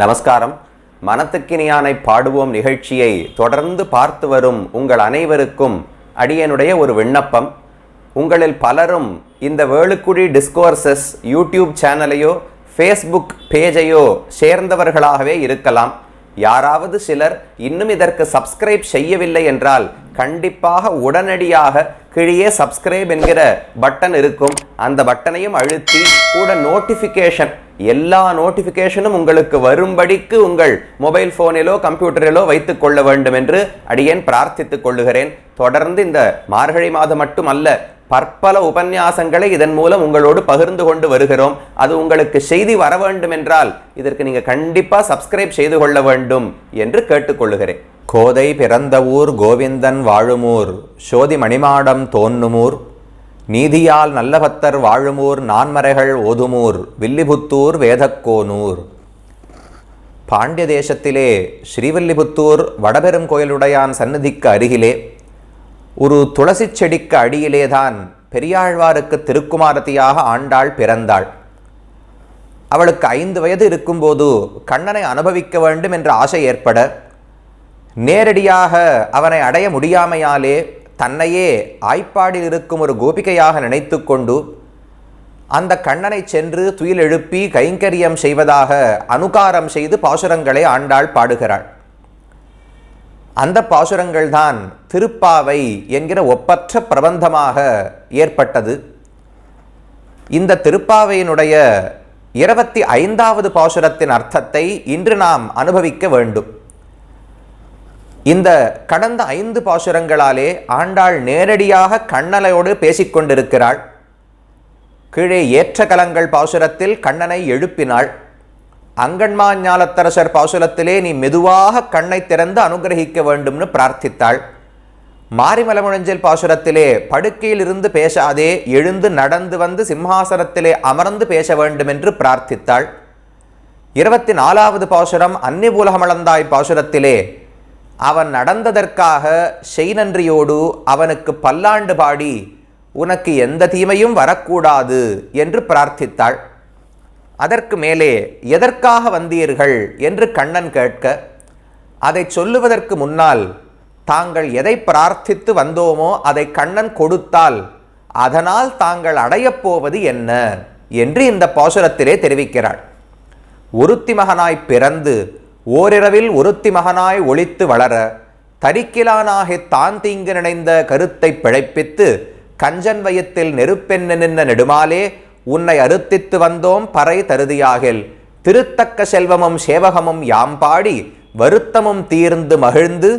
நமஸ்காரம். மனத்துக்கினியானை பாடுவோம் நிகழ்ச்சியை தொடர்ந்து பார்த்து வரும் உங்கள் அனைவருக்கும் அடியனுடைய ஒரு விண்ணப்பம். உங்களில் பலரும் இந்த வேளுக்குடி டிஸ்கோர்சஸ் யூடியூப் சேனலையோ ஃபேஸ்புக் பேஜையோ சேர்ந்தவர்களாகவே இருக்கலாம். யாராவது சிலர் இன்னும் இதற்கு சப்ஸ்கிரைப் செய்யவில்லை என்றால் கண்டிப்பாக உடனடியாக கீழே சப்ஸ்கிரைப் என்கிற பட்டன் இருக்கும். அந்த பட்டனையும் அழுத்தி கூட நோட்டிஃபிகேஷன் எல்லா நோட்டிஃபிகேஷனும் உங்களுக்கு வரும்படிக்கு உங்கள் மொபைல் ஃபோனிலோ கம்ப்யூட்டரிலோ வைத்துக் கொள்ள வேண்டும் என்று அடியேன் பிரார்த்தித்துக் கொள்ளுகிறேன். தொடர்ந்து இந்த மார்கழி மாதம் மட்டுமல்ல பற்பல உபன்யாசங்களை இதன் மூலம் உங்களோடு பகிர்ந்து கொண்டு வருகிறோம். அது உங்களுக்கு செய்தி வர வேண்டும் என்றால் இதற்கு நீங்கள் கண்டிப்பாக சப்ஸ்கிரைப் செய்து கொள்ள வேண்டும் என்று கேட்டுக்கொள்ளுகிறேன். கோதை பிறந்த ஊர் கோவிந்தன் வாழுமூர் சோதி மணிமாடம் தோன்னுமூர் நீதியால் நல்லபத்தர் வாழுமூர் நான்மறைகள் ஓதுமூர் வில்லிபுத்தூர் வேதக்கோனூர். பாண்டிய தேசத்திலே ஸ்ரீவில்லிபுத்தூர் வடபெரும் கோயிலுடையான் சன்னதிக்கு அருகிலே ஒரு துளசி செடிக்கு அடியிலேதான் பெரியாழ்வாருக்கு திருக்குமாரத்தியாக ஆண்டாள் பிறந்தாள். அவளுக்கு ஐந்து வயது இருக்கும்போது கண்ணனை அனுபவிக்க வேண்டும் என்ற ஆசை ஏற்பட நேரடியாக அவனை அடைய முடியாமையாலே தன்னையே ஆய்ப்பாடில் இருக்கும் ஒரு கோபிகையாக நினைத்து கொண்டு அந்த கண்ணனை சென்று துயில் எழுப்பி கைங்கரியம் செய்வதாக அனுகாரம் செய்து பாசுரங்களை ஆண்டாள் பாடுகிறாள். அந்த பாசுரங்கள் தான் திருப்பாவை என்கிற ஒப்பற்ற பிரபந்தமாக ஏற்பட்டது. இந்த திருப்பாவையினுடைய இருபத்தி ஐந்தாவது பாசுரத்தின் அர்த்தத்தை இன்று நாம் அனுபவிக்க வேண்டும். இந்த கடந்த ஐந்து பாசுரங்களாலே ஆண்டாள் நேரடியாக கண்ணலையோடு பேசிக்கொண்டிருக்கிறாள் கீழே ஏற்ற கலங்கள் பாசுரத்தில் கண்ணனை எழுப்பினாள். அங்கன்மா ஞாலத்தரசர் பாசுரத்திலே நீ மெதுவாக கண்ணை திறந்து அனுகிரகிக்க வேண்டும்னு பிரார்த்தித்தாள். மாரிமலமுழஞ்சல் பாசுரத்திலே படுக்கையில் இருந்து பேசாதே எழுந்து நடந்து வந்து சிம்ஹாசனத்திலே அமர்ந்து பேச வேண்டும் என்று பிரார்த்தித்தாள். இருபத்தி நாலாவது பாசுரம் அன்னிபூலகமளந்தாய் பாசுரத்திலே அவன் நடந்ததற்காக செய் நன்றியோடு அவனுக்கு பல்லாண்டு பாடி உனக்கு எந்த தீமையும் வரக்கூடாது என்று பிரார்த்தித்தாள். அதற்கு மேலே எதற்காக வந்தீர்கள் என்று கண்ணன் கேட்க அதை சொல்லுவதற்கு முன்னால் தாங்கள் எதை பிரார்த்தித்து வந்தோமோ அதை கண்ணன் கொடுத்தால் அதனால் தாங்கள் அடையப் போவது என்ன என்று இந்த பாசுரத்திலே தெரிவிக்கிறாள். ஒருத்தி மகனாய் பிறந்து ஓரிரவில் ஒருத்தி மகனாய் ஒழித்து வளர தரிக்கிலானாகி தான் தீங்கு நினைந்த கருத்தை பிழைப்பித்து கஞ்சன் வயத்தில் நெருப்பென்ன நின்ன நெடுமாலே உன்னை அறுத்தித்து வந்தோம் பறை தருதியாகில். திருத்தக்க செல்வமும் சேவகமும் யாம் பாடி வருத்தமும் தீர்ந்து மகிழ்ந்து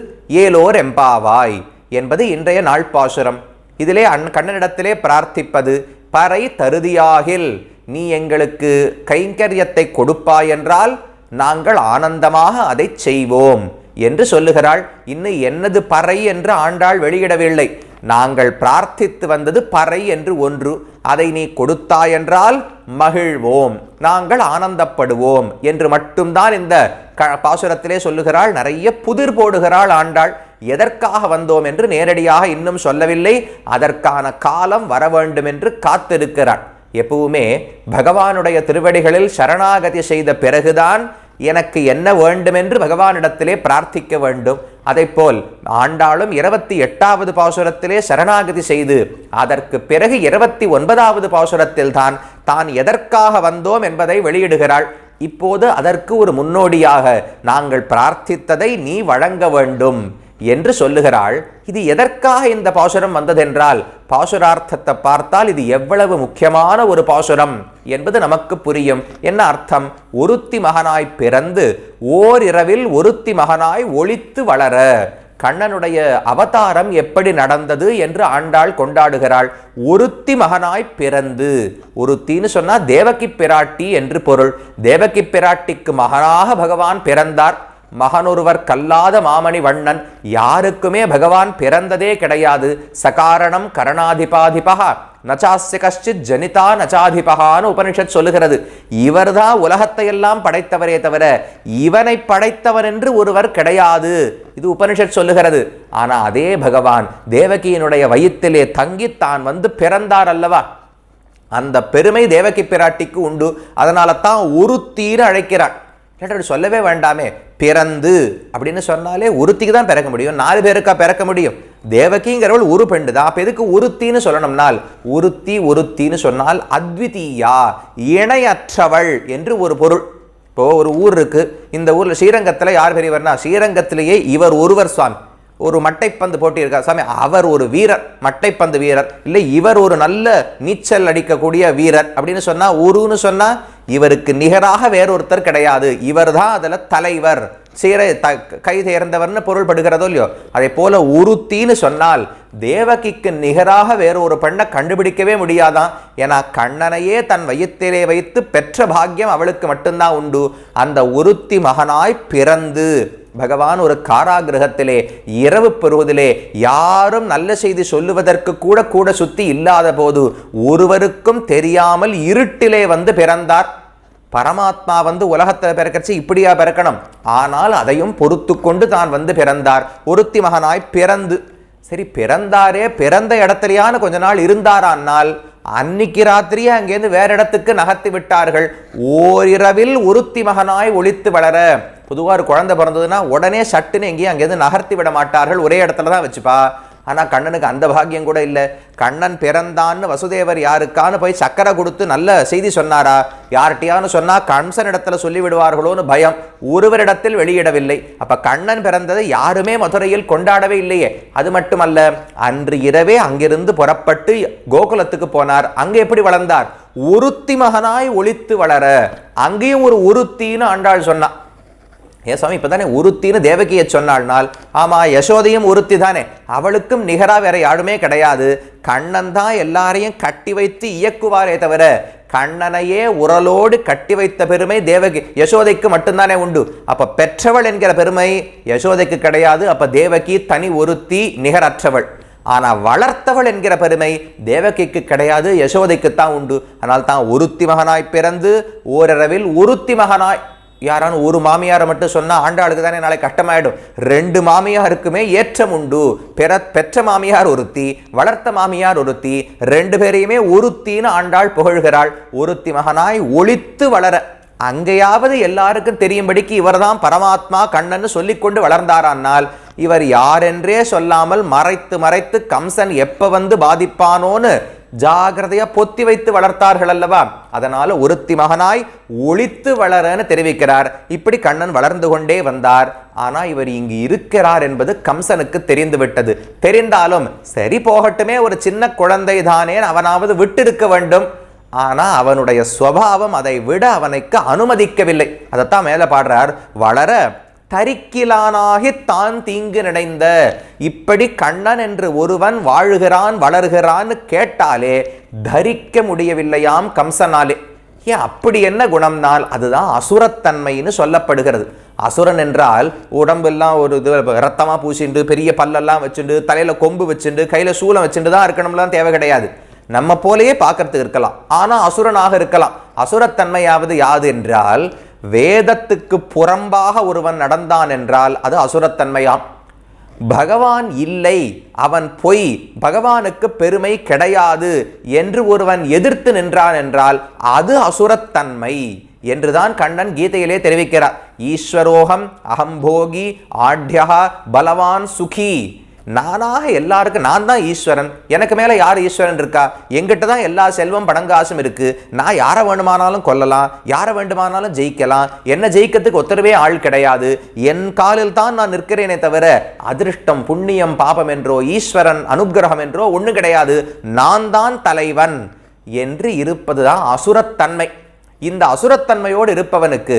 ஏலோர் எம்பாவாய் என்பது இன்றைய நாள் பாசுரம் இதிலே அன் கண்ணனிடத்திலே பிரார்த்திப்பது பறை தருதியாகில் நீ எங்களுக்கு கைங்கரியத்தை கொடுப்பாய் என்றால் நாங்கள் ஆனந்தமாக அதை செய்வோம் என்று சொல்லுகிறாள். இன்னும் என்னது பறை என்று ஆண்டாள் வெளியிடவில்லை. நாங்கள் பிரார்த்தித்து வந்தது பறை என்று ஒன்று. அதை நீ கொடுத்தாயென்றால் மகிழ்வோம். நாங்கள் ஆனந்தப்படுவோம் என்று மட்டும்தான் இந்த க பாசுரத்திலே சொல்லுகிறாள். நிறைய புதிர் போடுகிறாள் ஆண்டாள். எதற்காக வந்தோம் என்று நேரடியாக இன்னும் சொல்லவில்லை. அதற்கான காலம் வர வேண்டும் என்று காத்திருக்கிறாள். எப்பவுமே பகவானுடைய திருவடிகளில் சரணாகதி செய்த பிறகுதான் எனக்கு என்ன வேண்டுமென்று பகவானிடத்திலே பிரார்த்திக்க வேண்டும். அதைப்போல் ஆண்டாளும் இருபத்தி எட்டாவது பாசுரத்திலே சரணாகதி செய்து அதற்கு பிறகு இருபத்தி ஒன்பதாவது பாசுரத்தில் தான் தான் எதற்காக வந்தோம் என்பதை வெளியிடுகிறாள். இப்போது அதற்கு ஒரு முன்னோடியாக நாங்கள் பிரார்த்தித்ததை நீ வழங்க வேண்டும். என்று சொல்லுகிறாள் இது எதற்காக இந்த பாசுரம் வந்ததென்றால் பாசுரார்த்தத்தை பார்த்தால் இது எவ்வளவு முக்கியமான ஒரு பாசுரம் என்பது நமக்கு புரியும். என்ன அர்த்தம்? ஒருத்தி மகனாய் பிறந்து ஓரிரவில் ஒருத்தி மகனாய் ஒளித்து வளர கண்ணனுடைய அவதாரம் எப்படி நடந்தது என்று ஆண்டாள் கொண்டாடுகிறாள். ஒருத்தி மகனாய் பிறந்து ஒருத்தின்னு சொன்னா தேவகி பிராட்டி என்று பொருள். தேவகி பிராட்டிக்கு மகனாக பகவான் பிறந்தார். மகனொருவர் கல்லாத மாமணி வண்ணன் யாருக்குமே பகவான் பிறந்ததே கிடையாது. சகாரணம் கரணாதிபாதிபா நச்சாஸ்ய கஷ்டித் ஜனிதா நச்சாதிபகான்னு உபனிஷத் சொல்லுகிறது. இவர்தான் உலகத்தையெல்லாம் படைத்தவரே தவிர இவனை படைத்தவன் என்று ஒருவர் கிடையாது. இது உபனிஷத் சொல்லுகிறது. ஆனா அதே பகவான் தேவகியினுடைய வயிற்றிலே தங்கி தான் வந்து பிறந்தார் அல்லவா? அந்த பெருமை தேவகி பிராட்டிக்கு உண்டு. அதனால தான் ஒரு தீர அழைக்கிறார் அப்படி சொல்லவே வேண்டாமே. பிறந்து அப்படின்னு சொன்னாலே ஒருத்திக்கு தான் பிறக்க முடியும். நாலு பேருக்கா பிறக்க முடியும். தேவகிங்கிறவள் ஒரு பெண்டு தான். அப்போ எதுக்கு ஒருத்தின்னு சொல்லணும்னால் ஒருத்தி ஒருத்தின்னு சொன்னால் அத்விதீயா இணையற்றவள் என்று ஒரு பொருள். இப்போது ஒரு ஊர் இருக்குது இந்த ஊரில் ஸ்ரீரங்கத்தில் யார் பெரியவர்னா ஸ்ரீரங்கத்திலேயே இவர் ஒருவர் சுவாமி. ஒரு மட்டைப்பந்து போட்டி இருக்கா சாமி அவர் ஒரு வீரர் மட்டைப்பந்து வீரர். இல்லை இவர் ஒரு நல்ல நீச்சல் அடிக்கக்கூடிய வீரர் அப்படின்னு சொன்னால் உருன்னு சொன்னால் இவருக்கு நிகராக வேறொருத்தர் கிடையாது. இவர் தான் அதில் தலைவர். சீர த கை சேர்ந்தவர்னு பொருள்படுகிறதோ இல்லையோ அதே போல உருத்தின்னு சொன்னால் தேவகிக்கு நிகராக வேற ஒரு பெண்ணை கண்டுபிடிக்கவே முடியாதான். ஏன்னா கண்ணனையே தன் வயிற்றிலே வைத்து பெற்ற பாக்கியம் அவளுக்கு மட்டும்தான் உண்டு. அந்த உருத்தி மகனாய் பிறந்து பகவான் ஒரு காராகிரகத்திலே இரவு பெறுவதிலே யாரும் நல்ல செய்தி சொல்லுவதற்கு கூட கூட சுத்தி இல்லாத போது ஒருவருக்கும் தெரியாமல் இருட்டிலே வந்து பிறந்தார். பரமாத்மா வந்து உலகத்தில் பிறக்கச்சு இப்படியா பிறக்கணும். ஆனால் அதையும் பொறுத்து கொண்டு தான் வந்து பிறந்தார். ஒருத்தி மகனாய் பிறந்து சரி பிறந்தாரே பிறந்த இடத்துலையான கொஞ்ச நாள் இருந்தாரானால் அன்னைக்கு ராத்திரியே அங்கேருந்து வேற இடத்துக்கு நகர்த்தி விட்டார்கள். ஓரிரவில் ஒருத்தி மகனாய் ஒழித்து வளர பொதுவாக ஒரு குழந்தை பிறந்ததுன்னா உடனே சட்டுன்னு எங்கேயும் அங்கேருந்து நகர்த்தி விட மாட்டார்கள். ஒரே இடத்துல தான் வச்சுப்பா. ஆனால் கண்ணனுக்கு அந்த பாக்கியம் கூட இல்லை. கண்ணன் பிறந்தான்னு வசுதேவர் யாருக்கான்னு போய் சக்கரை கொடுத்து நல்ல செய்தி சொன்னாரா? யார்கிட்டயான்னு சொன்னால் கம்சன் இடத்துல சொல்லிவிடுவார்களோன்னு பயம். ஒருவரிடத்தில் வெளியிடவில்லை. அப்போ கண்ணன் பிறந்ததை யாருமே மதுரையில் கொண்டாடவே இல்லையே. அது மட்டுமல்ல அன்று இரவே அங்கிருந்து புறப்பட்டு கோகுலத்துக்கு போனார். அங்கே எப்படி வளர்ந்தார்? ஒருத்தி மகனாய் ஒழித்து வளர. அங்கேயும் ஒரு ஒருத்தின்னு ஆண்டாள் சொன்னா. ஏ சுவாமி இப்போ தானே உருத்தின்னு தேவகியை சொன்னாள்னால்? ஆமாம் யசோதையும் உருத்தி தானே அவளுக்கும் நிகராக வேற யாருமே கிடையாது. கண்ணன் தான் எல்லாரையும் கட்டி வைத்து இயக்குவாரே தவிர கண்ணனையே உரலோடு கட்டி வைத்த பெருமை தேவகி யசோதைக்கு மட்டும்தானே உண்டு. அப்போ பெற்றவள் என்கிற பெருமை யசோதைக்கு கிடையாது. அப்போ தேவகி தனி ஒருத்தி நிகரற்றவள். ஆனால் வளர்த்தவள் என்கிற பெருமை தேவகிக்கு கிடையாது யசோதைக்குத்தான் உண்டு. ஆனால் தான் ஒருத்தி மகனாய் பிறந்து ஓரளவில் ஒருத்தி மகனாய் யாரானு ஒரு மாமியாரை மட்டும் சொன்னால் ஆண்டாளுக்கு தானே நாளை கஷ்டமாயிடும் ரெண்டு மாமியாருக்குமே ஏற்றம் உண்டு. பெற பெற்ற மாமியார் ஒருத்தி வளர்த்த மாமியார் ஒருத்தி ரெண்டு பேரையுமே ஒருத்தின்னு ஆண்டாள் புகழ்கிறாள். ஒருத்தி மகனாய் ஒழித்து வளர அங்கேயாவது எல்லாருக்கும் தெரியும்படிக்கு இவர்தான் பரமாத்மா கண்ணன்னு சொல்லிக்கொண்டு வளர்ந்தாரானால் இவர் யாரென்றே சொல்லாமல் மறைத்து மறைத்து கம்சன் எப்போ வந்து பாதிப்பானோன்னு ஜாகிரதையா பொத்தி வைத்து வளர்த்தார்கள் அல்லவா? அதனால ஒருத்தி மகனாய் ஒழித்து வளரன்னு தெரிவிக்கிறார். இப்படி கண்ணன் வளர்ந்து கொண்டே வந்தார். ஆனா இவர் இங்கு இருக்கிறார் என்பது கம்சனுக்கு தெரிந்து விட்டது தெரிந்தாலும் சரி போகட்டுமே ஒரு சின்ன குழந்தை தானே அவனாவது விட்டிருக்க வேண்டும். ஆனா அவனுடைய சுவாவம் அதை விட அவனுக்கு அனுமதிக்கவில்லை. அதைத்தான் மேல பாடுறார். வளர தரிக்கிலானாகி தான் தீங்கு நினைந்த. இப்படி கண்ணன் என்று ஒருவன் வாழுகிறான் வளர்கிறான்னு கேட்டாலே தரிக்க முடியவில்லையாம் கம்சனாலே. ஏன் அப்படி என்ன குணம்னால் அதுதான் அசுரத்தன்மைன்னு சொல்லப்படுகிறது. அசுரன் என்றால் உடம்பெல்லாம் ஒரு இது ரத்தமாக பூசிண்டு பெரிய பல்லெல்லாம் வச்சுண்டு தலையில் கொம்பு வச்சுண்டு கையில் சூளம் வச்சுட்டு தான் இருக்கணும்லாம் தேவை கிடையாது. நம்ம போலயே பார்க்கறதுக்கு இருக்கலாம். ஆனால் அசுரனாக இருக்கலாம். அசுரத்தன்மையாவது யாது என்றால் வேதத்துக்கு புறம்பாக ஒருவன் நடந்தான் என்றால் அது அசுரத்தன்மையாம். பகவான் இல்லை அவன் பொய் பகவானுக்கு பெருமை கிடையாது என்று ஒருவன் எதிர்த்து நின்றான் என்றால் அது அசுரத்தன்மை என்றுதான் கண்ணன் கீதையிலே தெரிவிக்கிறார். ஈஸ்வரோகம் அகம்போகி ஆட்யா பலவான் சுகி. நானாக எல்லாருக்கும் நான் தான் ஈஸ்வரன். எனக்கு மேலே யார் ஈஸ்வரன் இருக்கா? எங்கிட்ட தான் எல்லா செல்வம் பணங்காசும் இருக்குது நான் யாரை வேண்டுமானாலும் கொல்லலாம் யாரை வேண்டுமானாலும் ஜெயிக்கலாம். என்ன ஜெயிக்கிறதுக்கு ஒத்தரவே ஆள் கிடையாது. என் காலில் தான் நான் நிற்கிறேனே தவிர அதிர்ஷ்டம் புண்ணியம் பாபம் என்றோ ஈஸ்வரன் அனுகிரகம் என்றோ ஒன்றும் கிடையாது. நான் தான் தலைவன் என்று இருப்பது தான் அசுரத்தன்மை இந்த அசுரத்தன்மையோடு இருப்பவனுக்கு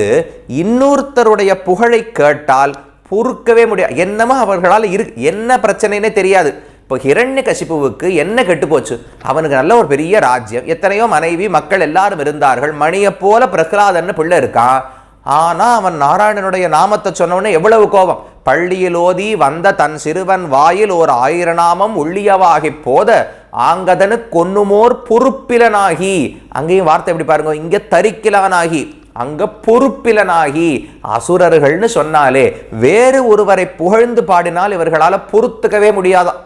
இன்னொருத்தருடைய புகழை கேட்டால் பொறுக்கவே முடியாது என்னமோ அவர்களால் இரு என்ன பிரச்சனைனே தெரியாது. இப்போ ஹிரண்ய கசிப்புவுக்கு என்ன கெட்டுப்போச்சு? அவனுக்கு நல்ல ஒரு பெரிய ராஜ்யம். எத்தனையோ மனைவி மக்கள் எல்லாரும் இருந்தார்கள். மணியை போல பிரகலாதன்னு பிள்ளை இருக்கான். ஆனால் அவன் நாராயணனுடைய நாமத்தை சொன்னவனே எவ்வளவு கோபம். பள்ளியில் ஓதி வந்த தன் சிறுவன் வாயில் ஓர் ஆயிரநாமம் உள்ளியவாகி போத ஆங்கதனு கொன்னுமோர் பொறுப்பிலனாகி அங்கேயும் வார்த்தை எப்படி பாருங்க இங்கே தரிக்கிலானாகி அங்க பொறுப்பிலனாகி அசுரர்கள்னு சொன்னாலே வேறு ஒருவரை புகழ்ந்து பாடினால் இவர்களால் பொறுத்துக்கவே முடியாதான்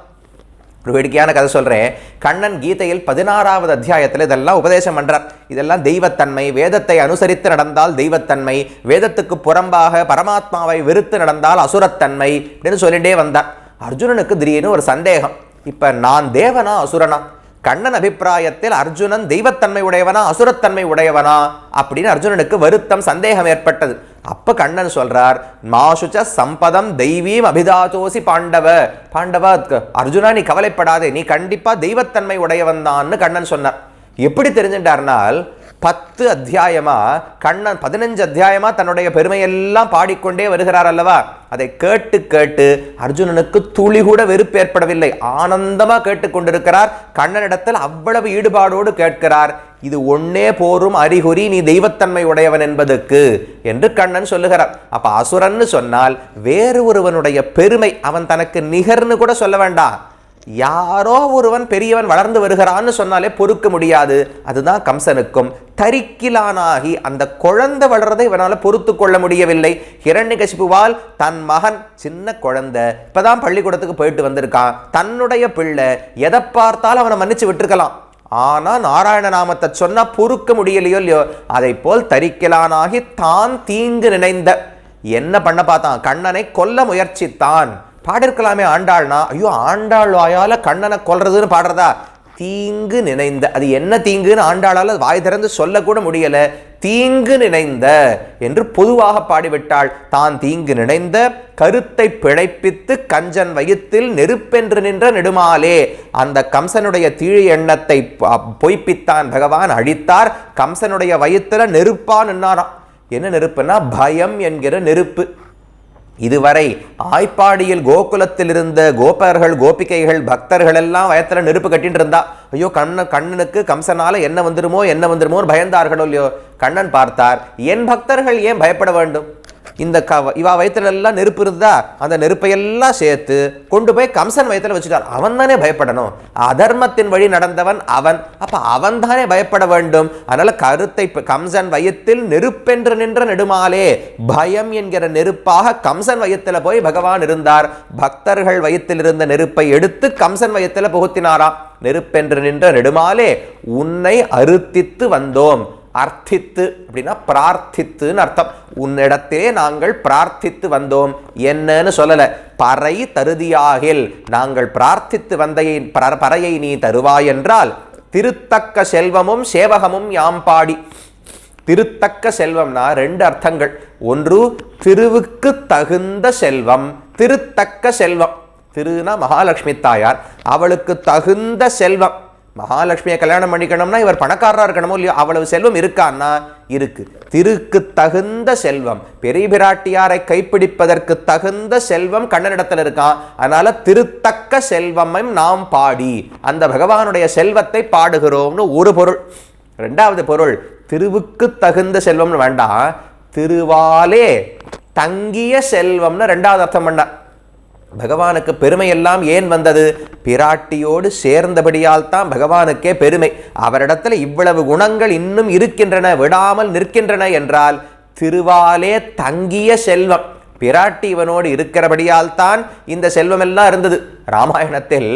ஒரு வேடிக்கையான கதை சொல்றேன். கண்ணன் கீதையில் பதினாறாவது அத்தியாயத்தில் இதெல்லாம் உபதேசம் பண்றார். இதெல்லாம் தெய்வத்தன்மை வேதத்தை அனுசரித்து நடந்தால் தெய்வத்தன்மை வேதத்துக்கு புறம்பாக பரமாத்மாவை வெறுத்து நடந்தால் அசுரத்தன்மை அப்படின்னு சொல்லிட்டே வந்தார். அர்ஜுனனுக்கு திடீர்னு ஒரு சந்தேகம். இப்ப நான் தேவனா அசுரனா? கண்ணன் அபிப்பிராயத்தில் அர்ஜுனன் தெய்வத்தன்மை உடையவனா அசுரத்தன்மை உடையவனா அப்படின்னு அர்ஜுனனுக்கு வருத்தம் சந்தேகம் ஏற்பட்டது. அப்ப கண்ணன் சொல்றார் மாசுச்ச சம்பதம் தெய்வீம் அபிதாதோசி பாண்டவ. பாண்டவா அர்ஜுனா நீ கவலைப்படாதே நீ கண்டிப்பா தெய்வத்தன்மை உடையவன் தான்னு கண்ணன் சொன்னார். எப்படி தெரிஞ்சுட்டார்னால் பத்து அத்தியாயமா கண்ணன் பதினஞ்சு அத்தியாயமா தன்னுடைய பெருமையெல்லாம் பாடிக்கொண்டே வருகிறார் அல்லவா? அதை கேட்டு கேட்டு அர்ஜுனனுக்கு துளி கூட வெறுப்பு ஏற்படவில்லை. ஆனந்தமா கேட்டுக்கொண்டிருக்கிறார். கண்ணனிடத்தில் அவ்வளவு ஈடுபாடோடு கேட்கிறார். இது ஒன்னே போரும் அறிகுறி நீ தெய்வத்தன்மை உடையவன் என்பதற்கு என்று கண்ணன் சொல்லுகிறார். அப்ப அசுரன்னு சொன்னால் வேறு ஒருவனுடைய பெருமை அவன் தனக்கு நிகர்னு கூட சொல்ல வேண்டாம். யாரோ ஒருவன் பெரியவன் வளர்ந்து வருகிறான்னு சொன்னாலே பொறுக்க முடியாது. அதுதான் கம்சனுக்கும் தரிக்கிலானாகி அந்த குழந்தை வளர்றதை இவனால் பொறுத்து கொள்ள முடியவில்லை. ஹிரண்யகசிபுவால் தன் மகன் சின்ன குழந்தை. இப்போதான் பள்ளிக்கூடத்துக்கு போயிட்டு வந்திருக்கான். தன்னுடைய பிள்ளை. எதை பார்த்தாலும் அவனை மன்னிச்சு விட்டுருக்கலாம். ஆனால் நாராயண நாமத்தை சொன்னா பொறுக்க முடியலையோ இல்லையோ அதை போல் தரிக்கலானாகி தான் தீங்கு நினைந்த. என்ன பண்ண பார்த்தான்? கண்ணனை கொல்ல முயற்சித்தான். பாடிருக்கலாமே ஆண்டாள்னா ஐயோ ஆண்டாள் வாயால் கண்ணனை கொல்றதுன்னு பாடுறதா? தீங்கு நினைந்த அது என்ன தீங்குன்னு ஆண்டாளால் வாய் திறந்து சொல்லக்கூட முடியல. தீங்கு நினைந்த என்று பொதுவாக பாடிவிட்டாள். தான் தீங்கு நினைந்த கருத்தை பிழைப்பித்து கஞ்சன் வயிற்றில் நெருப்பென்று நின்ற நெடுமாலே. அந்த கம்சனுடைய தீழி எண்ணத்தை பொய்ப்பித்தான் பகவான் அழித்தார். கம்சனுடைய வயிற்றுல நெருப்பா நின்னாராம் என்ன நெருப்புன்னா பயம் என்கிற நெருப்பு. இதுவரை ஆய்ப்பாடியில் கோகுலத்தில் இருந்த கோபர்கள் கோபிகைகள் பக்தர்கள் எல்லாம் வயத்துல நெருப்பு கட்டிட்டு இருந்தா ஐயோ கண்ண கண்ணனுக்கு கம்சனால என்ன வந்துருமோ என்ன வந்துருமோ பயந்தார்களோ இல்லையோ? கண்ணன் பார்த்தார் என் பக்தர்கள் ஏன் பயப்பட வேண்டும்? இந்த க இவா வயிற்றுல எல்லாம் நெருப்பு இருந்தா அந்த நெருப்பையெல்லாம் சேர்த்து கொண்டு போய் கம்சன் வயிற்றுல வச்சுட்டார் அவன் தானே பயப்படணும். அதர்மத்தின் வழி நடந்தவன் அவன். அப்போ அவன் தானே பயப்பட வேண்டும். அதனால் கருத்தை கம்சன் வயத்தில் நெருப்பென்று நின்ற நெடுமாலே பயம் என்கிற நெருப்பாக கம்சன் வயத்தில் போய் பகவான் இருந்தார். பக்தர்கள் வயத்தில் இருந்த நெருப்பை எடுத்து கம்சன் வயத்தில் புகுத்தினாராம். நெருப்பென்று நின்ற நெடுமாலே உன்னை அறுத்தித்து வந்தோம். அர்த்தித்து அப்படின்னா பிரார்த்தித்துன்னு அர்த்தம். உன்னிடத்திலே நாங்கள் பிரார்த்தித்து வந்தோம். என்னன்னு சொல்லலை. பறை தருதியாகில் நாங்கள் பிரார்த்தித்து வந்தையை பறையை நீ தருவாய் என்றால் திருத்தக்க செல்வமும் சேவகமும் யாம் பாடி. திருத்தக்க செல்வம்னா ரெண்டு அர்த்தங்கள். ஒன்று திருவுக்கு தகுந்த செல்வம். திருத்தக்க செல்வம். திருனா மகாலட்சுமி தாயார். அவளுக்கு தகுந்த செல்வம். மகாலட்சுமியை கல்யாணம் பண்ணிக்கணும்னா இவர் பணக்காரராக இருக்கணுமோ இல்லையோ அவ்வளவு செல்வம் இருக்கான்னா இருக்கு. திருக்கு தகுந்த செல்வம். பெரிய பிராட்டியாரை கைப்பிடிப்பதற்கு தகுந்த செல்வம் கண்ணனிடத்தில் இருக்கான் அதனால திருத்தக்க செல்வமையும் நாம் பாடி அந்த பகவானுடைய செல்வத்தை பாடுகிறோம்னு ஒரு பொருள். ரெண்டாவது பொருள் திருவுக்கு தகுந்த செல்வம்னு வேண்டாம். திருவாலே தங்கிய செல்வம்னு ரெண்டாவது அர்த்தம் பண்ண. பகவானுக்கு பெருமையெல்லாம் ஏன் வந்தது? பிராட்டியோடு சேர்ந்தபடியால் தான் பகவானுக்கே பெருமை. அவரிடத்தில் இவ்வளவு குணங்கள் இன்னும் இருக்கின்றன விடாமல் நிற்கின்றன என்றால் திருவாலே தங்கிய செல்வம். பிராட்டி இவனோடு இருக்கிறபடியால் தான் இந்த செல்வமெல்லாம் இருந்தது. ராமாயணத்தில்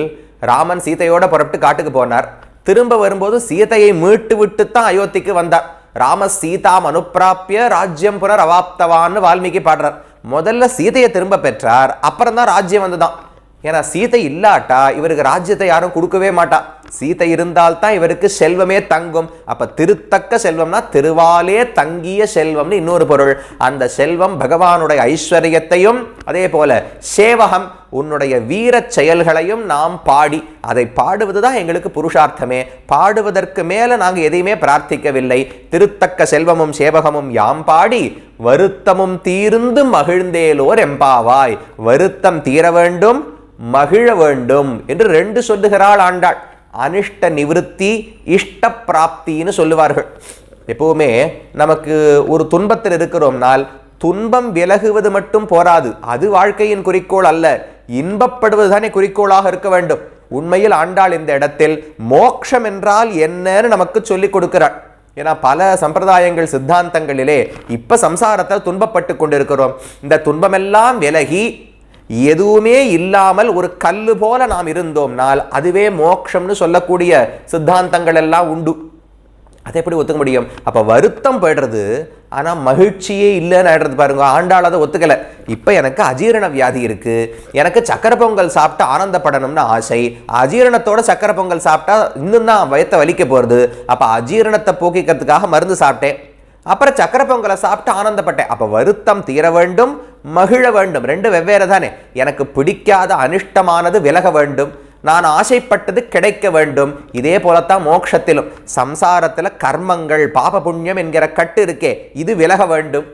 ராமன் சீதையோட புறப்பட்டு காட்டுக்கு போனார். திரும்ப வரும்போது சீதையை மீட்டு விட்டு தான் அயோத்திக்கு வந்தார். ராம சீதாம் அனுப்பிராப்பிய ராஜ்யம் புனர் அவாப்தவான்னு வால்மீகி பாடுறார். முதல்ல சீதையை திரும்ப பெற்றார் அப்புறம் தான் ராஜ்யம் வந்துதான் ஏன்னா சீதை இல்லாட்டா இவருக்கு ராஜ்யத்தை யாரும் கொடுக்கவே மாட்டா. சீதை இருந்தால் தான் இவருக்கு செல்வமே தங்கும். அப்ப திருத்தக்க செல்வம்னா திருவாலே தங்கிய செல்வம்னு இன்னொரு பொருள். அந்த செல்வம் பகவானுடைய ஐஸ்வர்யத்தையும் அதே போல சேவகம் உன்னுடைய வீரச் செயல்களையும் நாம் பாடி அதை பாடுவது தான் எங்களுக்கு புருஷார்த்தமே. பாடுவதற்கு மேல நாங்கள் எதையுமே பிரார்த்திக்கவில்லை. திருத்தக்க செல்வமும் சேவகமும் யாம் பாடி வருத்தமும் தீர்ந்து மகிழ்ந்தேலோர் எம்பாவாய். வருத்தம் தீர வேண்டும் மகிழ வேண்டும் என்று ரெண்டு சொல்லுகிறாள் ஆண்டாள். அனிஷ்ட நிவிருத்தி இஷ்ட பிராப்தின்னு சொல்லுவார்கள். எப்பவுமே நமக்கு ஒரு துன்பத்தில் இருக்கிறோம்னால் துன்பம் விலகுவது மட்டும் போராது. அது வாழ்க்கையின் குறிக்கோள் அல்ல. இன்பப்படுவது தானே குறிக்கோளாக இருக்க வேண்டும். உண்மையில் ஆண்டாள் இந்த இடத்தில் மோக்ஷம் என்றால் என்னன்னு நமக்கு சொல்லிக் கொடுக்கிறாள். ஏன்னா பல சம்பிரதாயங்கள் சித்தாந்தங்களிலே இப்போ சம்சாரத்தை துன்பப்பட்டு கொண்டிருக்கிறோம். இந்த துன்பமெல்லாம் விலகி எதுவுமே இல்லாமல் ஒரு கல்லு போல நாம் இருந்தோம்னால் அதுவே மோட்சம்னு சொல்லக்கூடிய சித்தாந்தங்கள் எல்லாம் உண்டு. அதை எப்படி ஒத்துக்க முடியும்? அப்போ வருத்தம் போயிடுறது ஆனால் மகிழ்ச்சியே இல்லைன்னு ஆயிடுறது பாருங்க. ஆண்டாள் அதை ஒத்துக்கலை. இப்போ எனக்கு அஜீரண வியாதி இருக்குது எனக்கு சக்கரை பொங்கல் சாப்பிட்டு ஆனந்தப்படணும்னு ஆசை. அஜீரணத்தோட சக்கரை பொங்கல் சாப்பிட்டா இன்னும் தான் வயத்தை வலிக்க போகிறது அப்போ அஜீரணத்தை போக்கிக்கிறதுக்காக மருந்து சாப்பிட்டேன். அப்புறம் சக்கரை பொங்கலை சாப்பிட்டு ஆனந்தப்பட்டேன். அப்போ வருத்தம் தீர வேண்டும். மகிழ வேண்டும். ரெண்டு வெவ்வேறு தானே. எனக்கு பிடிக்காத அனிஷ்டமானது விலக வேண்டும். நான் ஆசைப்பட்டது கிடைக்க வேண்டும். இதே போலத்தான் மோட்சத்திலும் சம்சாரத்தில் கர்மங்கள் பாப புண்ணியம் என்கிற கட்டு இருக்கே. இது விலக வேண்டும்.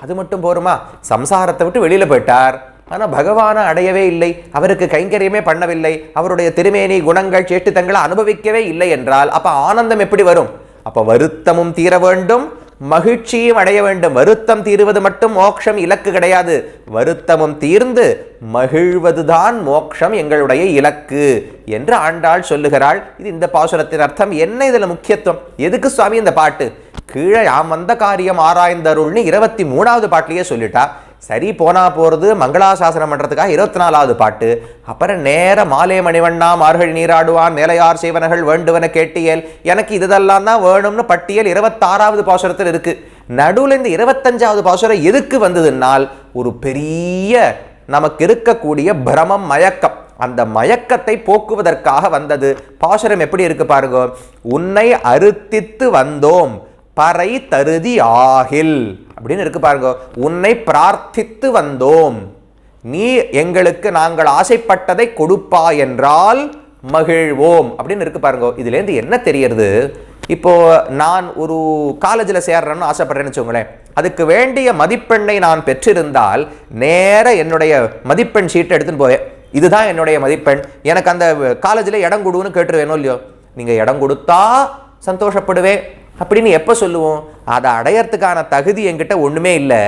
அது மட்டும் போருமா? சம்சாரத்தை விட்டு வெளியில் போயிட்டார். ஆனால் பகவானை அடையவே இல்லை. அவருக்கு கைங்கரியமே பண்ணவில்லை. அவருடைய திருமேனி குணங்கள் சேட்டுத்தங்களை அனுபவிக்கவே இல்லை என்றால் அப்போ ஆனந்தம் எப்படி வரும்? அப்போ வருத்தமும் தீர வேண்டும். மகிழ்ச்சியும் அடைய வேண்டும். வருத்தம் தீருவது மட்டும் மோட்சம் இலக்கு கிடையாது. வருத்தமும் தீர்ந்து மகிழ்வதுதான் மோட்சம் எங்களுடைய இலக்கு என்று ஆண்டாள் சொல்லுகிறாள். இது இந்த பாசுரத்தின் அர்த்தம். என்ன இதில் முக்கியத்துவம்? எதுக்கு சுவாமி இந்த பாட்டு? கீழே யாம் வந்த காரியம் ஆராய்ந்தருள்னு இருபத்தி மூணாவது பாட்டிலேயே சொல்லிட்டா. சரி போனா போகிறது மங்களாசாசனம் பண்ணுறதுக்காக இருபத்தி நாலாவது பாட்டு. அப்புறம் நேர மாலே மணிவண்ணா மார்கள் நீராடுவான் மேலையார் செய்வனகள் வேண்டுவன கேட்டியல் எனக்கு இதெல்லாம் தான் வேணும்னு பட்டியல் இருபத்தாறாவது பாசுரத்தில் இருக்கு. நடுவில் இந்த இருபத்தஞ்சாவது பாசுரம் எதுக்கு வந்ததுன்னால் ஒரு பெரிய நமக்கு இருக்கக்கூடிய பிரமம் மயக்கம். அந்த மயக்கத்தை போக்குவதற்காக வந்தது. பாசுரம் எப்படி இருக்கு பாருங்க. உன்னை அறுத்தித்து வந்தோம். பறை தருதி ஆகில். அப்படின்னு இருக்கு பாருங்க. உன்னை பிரார்த்தித்து வந்தோம். நீ எங்களுக்கு நாங்கள் ஆசைப்பட்டதை கொடுப்பா என்றால் மகிழ்வோம். அப்படின்னு இருக்கு பாருங்க. இதுலேருந்து என்ன தெரியறது இப்போ நான் ஒரு காலேஜில் சேர்றேன்னு ஆசைப்படுறேன்னு வச்சுக்கோங்களேன். அதுக்கு வேண்டிய மதிப்பெண்ணை நான் பெற்றிருந்தால் நேர என்னுடைய மதிப்பெண் சீட்டை எடுத்துன்னு போவேன். இதுதான் என்னுடைய மதிப்பெண். எனக்கு அந்த காலேஜில் இடம் கொடுன்னு கேட்டுருவேனோ இல்லையோ? நீங்கள் இடம் கொடுத்தா சந்தோஷப்படுவேன். அப்படின்னு எப்போ சொல்லுவோம்? அதை அடையறதுக்கான தகுதி என்கிட்ட ஒன்றுமே இல்லை.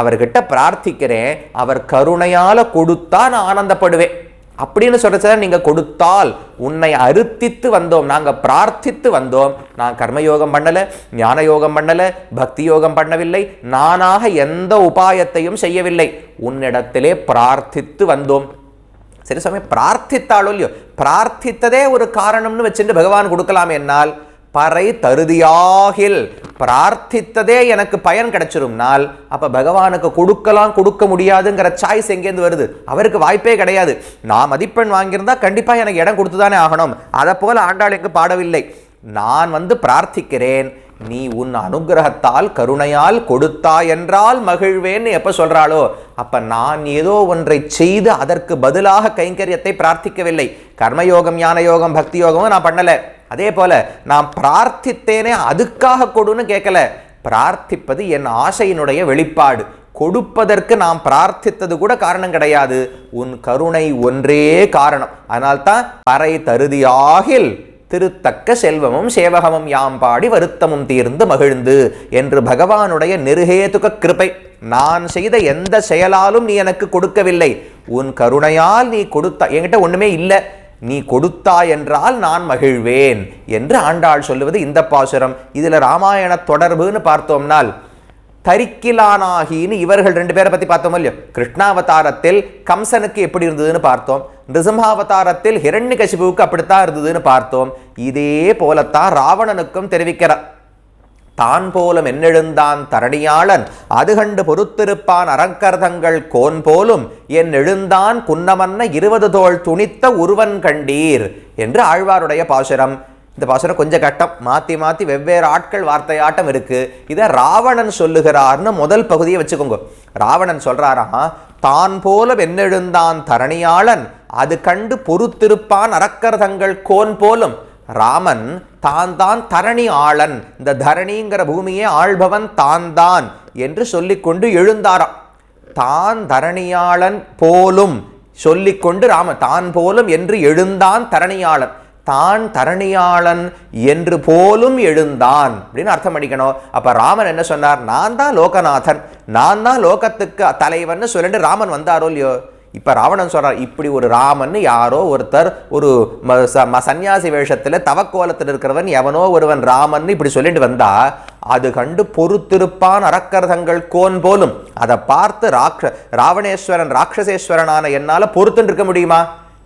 அவர்கிட்ட பிரார்த்திக்கிறேன். அவர் கருணையால் கொடுத்தா நான் ஆனந்தப்படுவேன். அப்படின்னு சொல்றச்ச நீங்கள் கொடுத்தால் உன்னை அறுத்தித்து வந்தோம். நாங்கள் பிரார்த்தித்து வந்தோம். நான் கர்மயோகம் பண்ணலை ஞான யோகம் பண்ணலை பக்தி யோகம் பண்ணவில்லை. நானாக எந்த உபாயத்தையும் செய்யவில்லை. உன்னிடத்திலே பிரார்த்தித்து வந்தோம். சரி சமயம் பிரார்த்தித்தாலோ இல்லையோ பிரார்த்தித்ததே ஒரு காரணம்னு வச்சுட்டு பகவான் கொடுக்கலாம் என்னால். பறை தருதியாகில் பிரார்த்தித்ததே எனக்கு பயன் கிடைச்சிரும்னால் அப்போ பகவானுக்கு கொடுக்கலாம் கொடுக்க முடியாதுங்கிற சாய்ஸ் எங்கேருந்து வருது? அவருக்கு வாய்ப்பே கிடையாது. நான் மதிப்பெண் வாங்கியிருந்தா கண்டிப்பாக எனக்கு இடம் கொடுத்துதானே ஆகணும். அதை போல் ஆண்டாள் எங்கு பாடவில்லை. நான் வந்து பிரார்த்திக்கிறேன் நீ உன் அனுகிரகத்தால் கருணையால் கொடுத்தா என்றால் மகிழ்வேன்னு எப்போ சொல்கிறாளோ அப்போ நான் ஏதோ ஒன்றை செய்து அதற்கு பதிலாக கைங்கரியத்தை பிரார்த்திக்கவில்லை. கர்மயோகம் ஞான யோகம் பக்தி யோகமும் நான் பண்ணலை. அதே போல் நான் பிரார்த்தித்தேனே அதுக்காக கொடுன்னு கேட்கல. பிரார்த்திப்பது என் ஆசையினுடைய வெளிப்பாடு. கொடுப்பதற்கு நாம் பிரார்த்தித்தது கூட காரணம் கிடையாது. உன் கருணை ஒன்றே காரணம். அதனால்தான் பறை தருதியாகில் திருத்தக்க செல்வமும் சேவகமும் யாம் பாடி வருத்தமும் தீர்ந்து மகிழ்ந்து என்று பகவானுடைய நிருகேதுக கிருபை. நான் செய்த எந்த செயலாலும் நீ எனக்கு கொடுக்கவில்லை. உன் கருணையால் நீ கொடுத்த என்கிட்ட ஒன்றுமே இல்லை. நீ கொடுத்தா என்றால் நான் மகிழ்வேன் என்று ஆண்டாள் சொல்லுவது இந்த பாசுரம். இதில் ராமாயண தொடர்புன்னு பார்த்தோம்னால் தரிக்கிலானாகின்னு இவர்கள் ரெண்டு பேரை பத்தி பார்த்தோம் இல்லையோ? கிருஷ்ணாவதாரத்தில் கம்சனுக்கு எப்படி இருந்ததுன்னு பார்த்தோம். நிருசிம்ஹாவதாரத்தில் ஹிரண்யகசிபுவுக்கு அப்படித்தான் இருந்ததுன்னு பார்த்தோம். இதே போலத்தான் ராவணனுக்கும் தெரிவிக்கிறார். தான் போலும் என்னெழுந்தான் தரணியாளன் அது கண்டு பொறுத்திருப்பான் அரங்கர்தங்கள் கோன் போலும் என் எழுந்தான் குன்னமன்ன இருபது தோள் துணித்த உருவன் கண்டீர் என்று ஆழ்வாருடைய பாசுரம். இந்த பாசுரம் கொஞ்சம் கட்டம். மாத்தி மாத்தி வெவ்வேறு ஆட்கள் வார்த்தையாட்டம் இருக்கு. இதை ராவணன் சொல்லுகிறார்னு முதல் பகுதியை வச்சுக்கோங்க. ராவணன் சொல்றாராம் தான் போல வெண்ணெழுந்தான் தரணியாளன் அது கண்டு பொறுத்திருப்பான் அரக்கர்தங்கள் கோன் போலும். ராமன் தான் தான் தரணி ஆளன் இந்த தரணிங்கிற பூமியை ஆள்பவன் தான் தான் என்று சொல்லிக்கொண்டு எழுந்தாராம். தான் தரணியாளன் போலும் சொல்லிக்கொண்டு ராமன் தான் போலும் என்று எழுந்தான் தரணியாளன். தான் தரணியாளன் என்று போலும் எழுந்தான். அப்படின்னு அர்த்தம் அடிக்கணும் அப்போ ராமன் என்ன சொன்னார்? நான் தான் லோகநாதன். நான் தான் லோகத்துக்கு தலைவன் சொல்லிட்டு ராமன் வந்தாரோ இல்லையோ? இப்போ ராவணன் சொல்கிறார் இப்படி ஒரு ராமன் யாரோ ஒருத்தர் ஒரு ம- ச- ம- சன்னியாசி வேஷத்தில் தவக்கோலத்தில் இருக்கிறவன் எவனோ ஒருவன் ராமன் இப்படி சொல்லிட்டு வந்தா அது கண்டு பொறுத்திருப்பான் அரக்கரதங்கள் கோன் போலும். அதை பார்த்து ராக்ஷ ராவணேஸ்வரன் ராட்சசேஸ்வரனான என்னால் பொறுத்துன்னு இருக்க முடியுமா?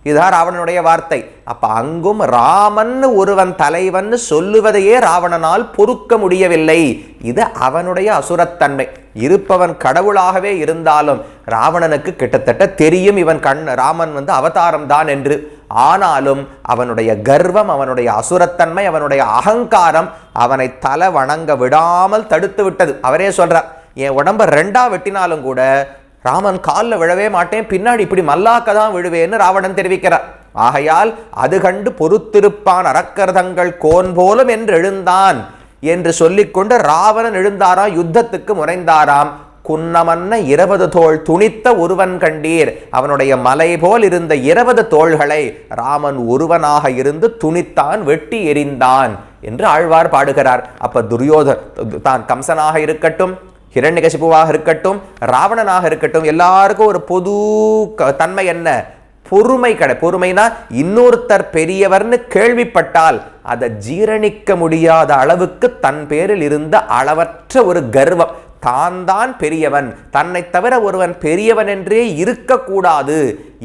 இதுதான் ராவணனுடைய வார்த்தை. அப்ப அங்கும் ராமன் ஒருவன் தலைவன் சொல்லுவதையே ராவணனால் பொறுக்க முடியவில்லை. இது அவனுடைய அசுரத்தன்மை. இருப்பவன் கடவுளாகவே இருந்தாலும் ராவணனுக்கு கிட்டத்தட்ட தெரியும் இவன் கண் ராமன் வந்து அவதாரம் தான் என்று. ஆனாலும் அவனுடைய கர்வம் அவனுடைய அசுரத்தன்மை அவனுடைய அகங்காரம் அவனை தலை வணங்க விடாமல் தடுத்து விட்டது. அவரே சொல்றார் என் உடம்ப ரெண்டா வெட்டினாலும் கூட ராமன் காலில் விழவே மாட்டேன் பின்னாடி இப்படி மல்லாக்க தான் விழுவேன்னு ராவணன் தெரிவிக்கிறார். ஆகையால் அது கண்டு பொறுத்திருப்பான் அரக்கர்தங்கள் கோன் போலும் என்று எழுந்தான் என்று சொல்லிக்கொண்டு ராவணன் எழுந்தாராம் யுத்தத்துக்கு முனைந்தாராம். குன்னமன்ன இருபது தோள் துணித்த ஒருவன் கண்டீர். அவனுடைய மலை போல் இருந்த இருபது தோள்களை ராமன் ஒருவனாக இருந்து துணித்தான் வெட்டி எறிந்தான் என்று ஆழ்வார் பாடுகிறார். அப்ப துரியோத தான் கம்சனாக இருக்கட்டும் ஹிரண்யகசிபுவாக இருக்கட்டும் ராவணனாக இருக்கட்டும் எல்லாருக்கும் ஒரு பொது தன்மை என்ன? பொறுமை கடை பொறுமைனா இன்னொருத்தர் பெரியவர்னு கேள்விப்பட்டால் அதை ஜீரணிக்க முடியாத அளவுக்கு தன் பேரில் இருந்த அளவற்ற ஒரு கர்வம். தான் தான் பெரியவன் தன்னை தவிர ஒருவன் பெரியவன் என்றே இருக்கக்கூடாது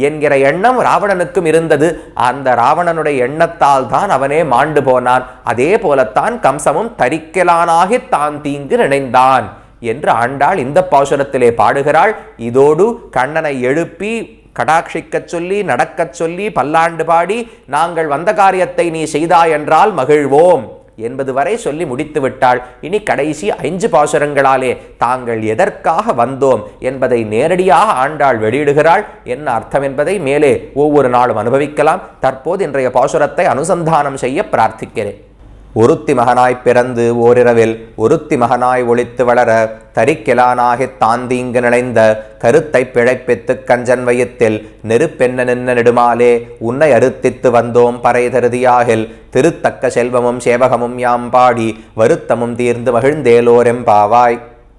என்கிற எண்ணம் ராவணனுக்கும் இருந்தது. அந்த ராவணனுடைய எண்ணத்தால் தான் அவனே மாண்டு போனான். அதே போலத்தான் கம்சமும் தரிக்கலானாகி தான் தீங்கு நினைந்தான். என்று ஆண்டாள் இந்த பாசுரத்திலே பாடுகிறாள். இதோடு கண்ணனை எழுப்பி கடாட்சிக்கச் சொல்லி நடக்கச் சொல்லி பல்லாண்டு பாடி நாங்கள் வந்த காரியத்தை நீ செய்தாய் என்றால் மகிழ்வோம் என்பது வரை சொல்லி முடித்து விட்டாள். இனி கடைசி ஐந்து பாசுரங்களாலே தாங்கள் எதற்காக வந்தோம் என்பதை நேரடியாக ஆண்டாள் வெளியிடுகிறாள். என்ன அர்த்தம் என்பதை மேலே ஒவ்வொரு நாளும் அனுபவிக்கலாம். தற்போது இன்றைய பாசுரத்தை அனுசந்தானம் செய்ய பிரார்த்திக்கிறேன். ஒருத்தி மகனாய் பிறந்து ஓரிரவில் ஒருத்தி மகனாய் ஒளித்து வளர தரிக்கிலானாகித் தாந்தீங்கு நினைந்த கருத்தை பிழைப்பித்து கஞ்சன் வயத்தில் நெருப்பென்ன நின்ன நெடுமாலே உன்னை அறுத்தித்து வந்தோம் பறை தருதியாகில் திருத்தக்க செல்வமும் சேவகமும் யாம் பாடி வருத்தமும் தீர்ந்து மகிழ்ந்தேலோரெம்பாவாய்